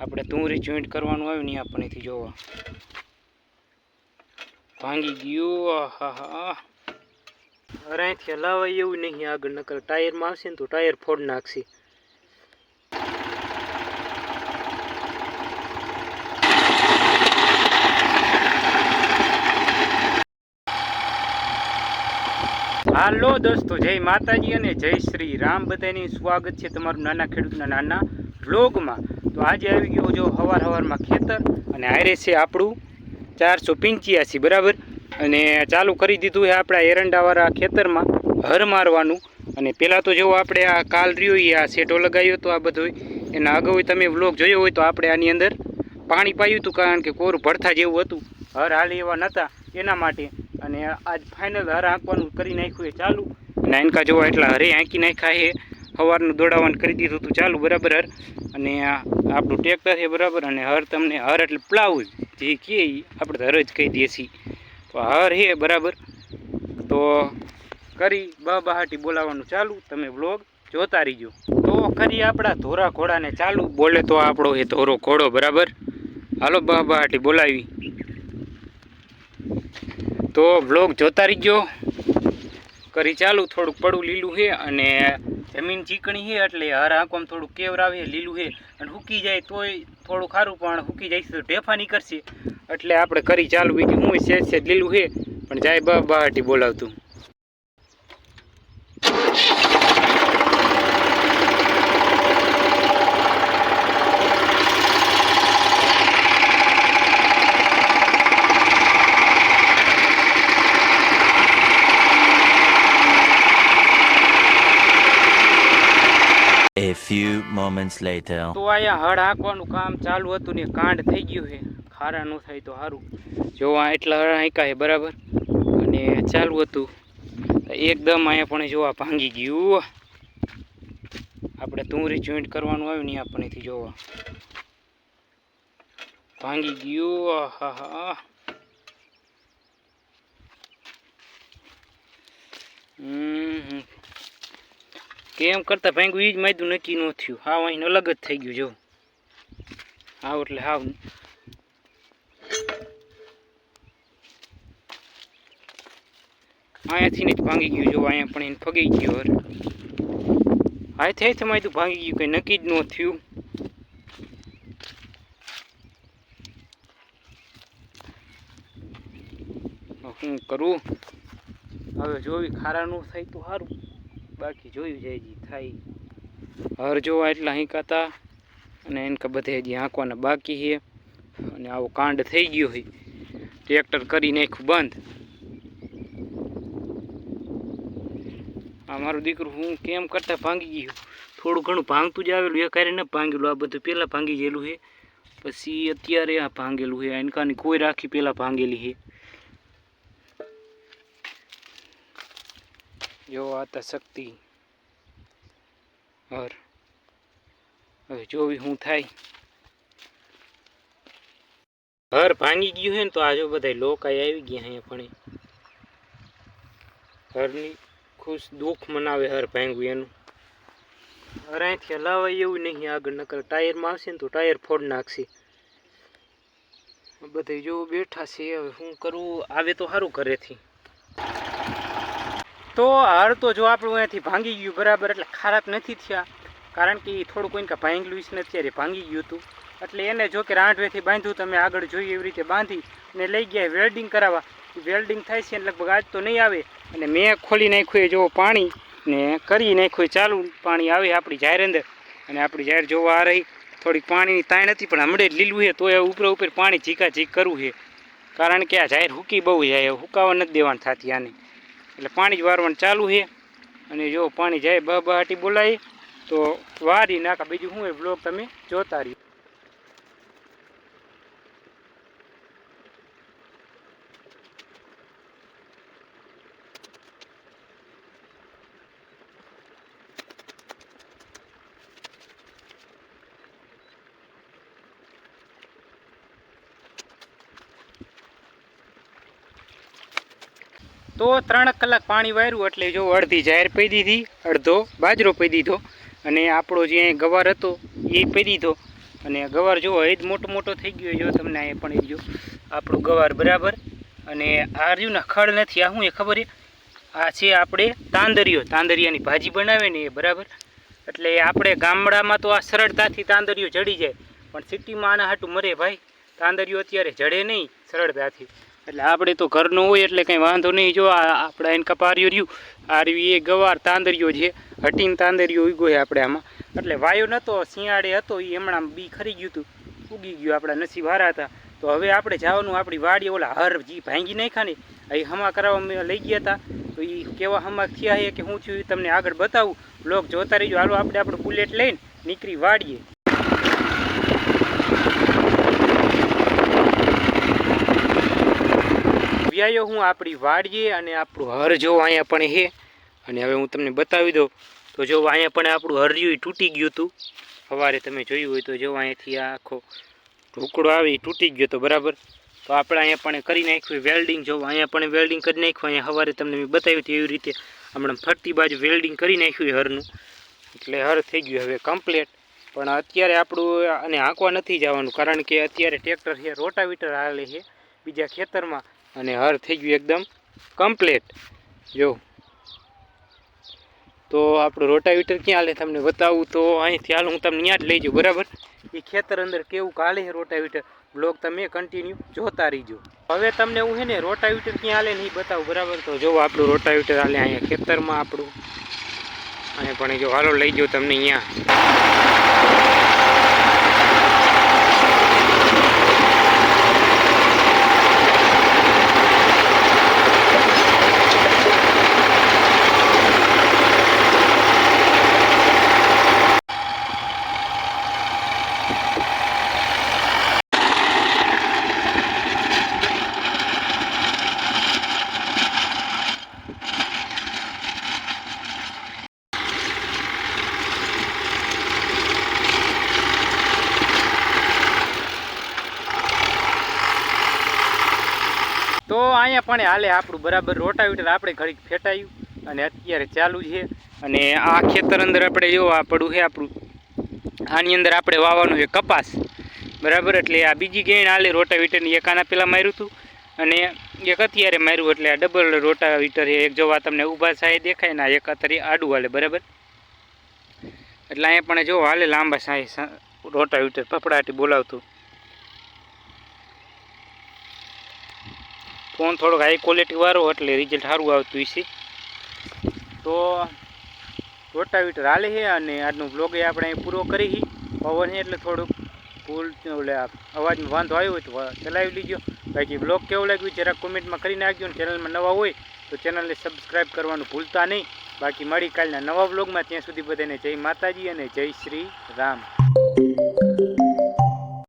આપણે તુંરી જોઈન્ટ કરવાનું આવ્યું ને આપણેથી જોવા. ભાંગી ગયું, આહાહા. અરે અહીંથી હલાવાય એવું નહીં, આગળ નકર ટાયરમાં આવશે ને તો ટાયર ફોડ નાખશે. હાલો દોસ્તો, જય માતાજી અને જય શ્રી રામ. બધાની સ્વાગત છે તમારું નાના ખેડૂતના નાના વ્લોગમાં તો આજે આવી ગયો જો હવાર હવારમાં ખેતર અને હારે છે આપણું ચારસો પંચ્યાસી, બરાબર? અને ચાલુ કરી દીધું છે આપણા એરંડાવાળા ખેતરમાં હર મારવાનું. અને પહેલાં તો જો આપણે આ કાલ રહ્યો એ આ સેટો લગાવ્યો હતો આ બધું. એના અગાઉ તમે વ્લોગ જોયો હોય તો આપણે આની અંદર પાણી પાયું હતું કારણ કે કોરું ભરતા જેવું હતું. હર હાલ એવા નહોતા એના માટે. અને આજ ફાઇનલ હર આંકવાનું કરી નાખ્યું એ ચાલુ. અને એનકા જોવા એટલા હરે આંકી નાખ્યા છે. સવારનું દોડાવવાનું કરી દીધું હતું ચાલુ, બરાબર હર. અને આપણું ટ્રેક્ટર છે, બરાબર. અને હર તમને, હર એટલે પ્લાઉ જે કહે આપણે હર જ કહી દઈએ છીએ. તો હર છે, બરાબર. તો કરી બહાટી બોલાવવાનું ચાલુ, તમે વ્લોગ જોતા રહીજો. તો કરી આપણા ધોરા ઘોડાને ચાલુ, બોલે તો આપણો એ ધોરો ઘોડો, બરાબર. હાલો બહાટી બોલાવી. તો વ્લોગ જોતા રહીજો. કરી ચાલુ, થોડુંક પડું લીલું છે, અને જમીન ચીકણી છે એટલે હર આંખોમાં થોડું કેવરાવે લીલું છે. અને સૂકી જાય તોય થોડું ખારું, પણ હુકી જાય તો ઢેફા નીકળશે એટલે આપણે કરી ચાલુ બીજું હું છે લીલું છે. પણ જાય બહાટી બોલાવતું. A few moments later. તો અહીંયા હળ હાંકવાનું કામ ચાલુ હતું ને કાંડ થઈ ગયું છે. ખારા ન થાય તો સારું જો આ એટલા હળ હાંક્યા છે, બરાબર? અને ચાલુ હતું. એકદમ અહીંયા પણ જોવા ભાંગી ગયું આપણે તુંરી જોઈન્ટ કરવાનું આવ્યું ને આપણેથી જોવા. ભાંગી ગયું, આહાહા. હમ કેમ કરતાં ભાંગ્યું એ જ માયદું નક્કી ન થયું. હાવ અહીં અલગ જ થઈ ગયું, જો. હાવ એટલે હાવ. અહીંયાથી ને જ ભાંગી ગયું, જો અહીંયા પણ એને ફગી ગયો હાથે હાથે માયદું ભાંગી ગયું, કંઈ નક્કી જ ન થયું. શું કરું? હવે જોવી ન થાય તો સારું બાકી જોયું જાય હજી, થાય. હર જોવા એટલા હિંકાતા અને એનકા બધે હજી હાંકવાના બાકી છે. અને આવો કાંડ થઈ ગયો હોય ટ્રેક્ટર કરી નાખ્યું બંધ. આ મારું દીકરું હું કેમ કરતા ભાંગી ગયું? થોડું ઘણું ભાંગતું જ આવેલું, એ કારે ન ભાંગેલું. આ બધું પહેલાં ભાંગી ગયેલું છે. પછી અત્યારે આ ભાંગેલું છે. એનકાની કોઈ રાખી પહેલાં ભાંગેલી છે. જો આતા શક્તિ હર હવે જોવી હું થાય હર ભાંગી ગયું છે ને તો આ જો બધા લોકો આવી ગયા અહીંયા પણ હરની ખુશ દુઃખ મનાવે હર ભાંગવું એનું હર અહીંથી હલાવાય એવું નહીં આગળ નકર ટાયરમાં આવશે ને તો ટાયર ફોડ નાખશે બધા જો બેઠા છે હવે શું કરવું આવે તો સારું ઘરેથી તો હાર તો જો આપણું અહીંયાથી ભાંગી ગયું બરાબર, એટલે ખરાબ નથી થયા. કારણ કે એ થોડું કોઈને ભાંગલું જ નથી, અરે ભાંગી ગયું હતું. એટલે એને જો કે રાંઠવેથી બાંધ્યું તમે આગળ જોઈએ એવી રીતે બાંધી અને લઈ ગયા વેલ્ડિંગ કરાવવા. વેલ્ડિંગ થાય છે લગભગ આજ તો નહીં આવે. અને મેં ખોલી નાખ્યું એ જો પાણી ને કરી નાખ્યું ચાલુ. પાણી આવે આપણી જાહેર અંદર. અને આપણી જાહેર જોવા આ રહી, થોડીક પાણીની તાણ હતી, પણ હમણાં લીલું છે તો એ ઉપર ઉપર પાણી ઝીકા ઝીક કરવું છે કારણ કે આ જાહેર હુકી બહુ જાય હુકાવા નથી દેવાનું થતી આને. એટલે પાણી જ વારવાનું ચાલુ છે. અને જો પાણી જાય બહાટી બોલાય, તો વારી નાખા. બીજું શું એ બ્લોગ તમે જોતા રહ્યો. તો ત્રણ કલાક પાણી વાર્યું એટલે જો અડધી જાહેર પી દીધી, અડધો બાજરો પી દીધો. અને આપણો જે ગવાર હતો, એ પી દીધો. અને ગવાર એ જ મોટો મોટો થઈ ગયો. જો તમને અહીંયા પણ જો, આપણું ગવાર બરાબર. અને આ રહ્યું ખડ નથી, આ શું એ ખબર આ છે આપણે તાંદરિયો તાંદરિયાની ભાજી બનાવે ને એ બરાબર. એટલે આપણે ગામડામાં તો આ સરળતાથી તાંદરિયો જડી જાય. પણ સિટીમાં આના હાટું મરે ભાઈ. તાંદરિયો અત્યારે જડે નહીં સરળતાથી. એટલે આપણે તો ઘરનું હોય એટલે કંઈ વાંધો નહીં. જો આપણે એને કપાર્યું રહ્યું. આ રહ્યું એ ગવાર તાંદરિયો છે. હટીને તાંદરિયો ઉગ્યો છે આપણે આમાં. એટલે વાયો નહોતો શિયાળે હતો એ હમણાં બી ખરી ગયું હતું ઉગી ગયું આપણા નસીબ હારા હતા. તો હવે આપણે જવાનું, આપણી વાડી ઓલા હર જી ભાંગી નાખ્યા ને એ હમા કરાવવા લઈ ગયા હતા તો એ કેવા હમા થયા છે કે હું થયું એ તમને આગળ બતાવું. લોક જોતા રહીજો. હાલો, આપણે આપણું બુલેટ લઈને નીકળી વાડીએ. વ્યાયો હું આપણી વાડીએ અને આપણું હર જો અહીંયા પણ છે અને હવે હું તમને બતાવી દઉં. તો જો અહીંયા પણ આપણું હરિયું ઈ તૂટી ગયું હતું. સવારે તમે જોયું હોય તો જો અહીંયાથી આખો ઢોકળો આવી તૂટી ગયો તો બરાબર. તો આપણે અહીંયા પણ કરી નાખ્યું વેલ્ડિંગ. જો અહીંયા પણ વેલ્ડિંગ કરી નાખ્યું. અહીંયા સવારે તમને મેં બતાવ્યું હતું એવી રીતે હમણાં ફરતી બાજુ વેલ્ડિંગ કરી નાખ્યું હરનું. એટલે હર થઈ ગયું હવે કમ્પ્લેટ. પણ અત્યારે આપણું અને હાંકવા નથી જવાનું. કારણ કે અત્યારે ટ્રેક્ટર છે, રોટાવીટર હાલે છે. બીજા ખેતરમાં અને હર થઈ ગયું એકદમ કમ્પ્લેટ જો. તો આપણું રોટાવીટર ક્યાં હાલે તમને બતાવું તો અહીંથી હાલ હું તમને ત્યાં જ લઈ જાઉં, બરાબર? એ ખેતર અંદર કેવું કાલે છે રોટાવીટર? બ્લોગ તમે કન્ટિન્યુ જોતા રહીજો. હવે તમને હું છે ને રોટાવીટર ક્યાં હાલે ને એ બતાવું, બરાબર? તો જો આપણું રોટાવીટર હાલે અહીંયા ખેતરમાં આપણું. અને પણ જો હાલો લઈ જાઉં તમને અહીંયા. તો અહીંયા પણ હાલે આપણું બરાબર રોટાવીટર આપણે ઘડીક ફેટાયું અને અત્યારે ચાલુ છે. અને આ ખેતર અંદર આપણે જો આ છે આપણું. આની અંદર આપણે વાવવાનું છે કપાસ. બરાબર? એટલે આ બીજી ગેણ હાલે રોટાવીટરની. એક આના પહેલાં માર્યું હતું અને એક અત્યારે માર્યું એટલે આ ડબલ રોટાવીટર એક જોવા તમને ઊભા સાહેબ દેખાય ને એક અત્યારે આડું હાલે. બરાબર? એટલે અહીંયા પણ જો હાલે લાંબા સાહેબ રોટાવીટર. પપડાટી બોલાવતું. ફોન થોડોક હાઈ ક્વોલિટી વાળો એટલે રિઝલ્ટ સારું આવતું હશે. તો રોટાવીટર હાલે છે અને આજનો બ્લોગ એ આપણે અહીં પૂરો કરી પવન છે એટલે થોડુંક ભૂલ એટલે અવાજમાં વાંધો આવ્યો હોય તો ચલાવી લીજો. બાકી બ્લોગ કેવું લાગ્યું જરાક કોમેન્ટમાં કરી નાખજો અને ચેનલમાં નવા હોય તો ચેનલને સબસ્ક્રાઈબ કરવાનું ભૂલતા નહીં. બાકી મળી કાલના નવા બ્લોગમાં ત્યાં સુધી બધાને જય માતાજી અને જય શ્રી રામ.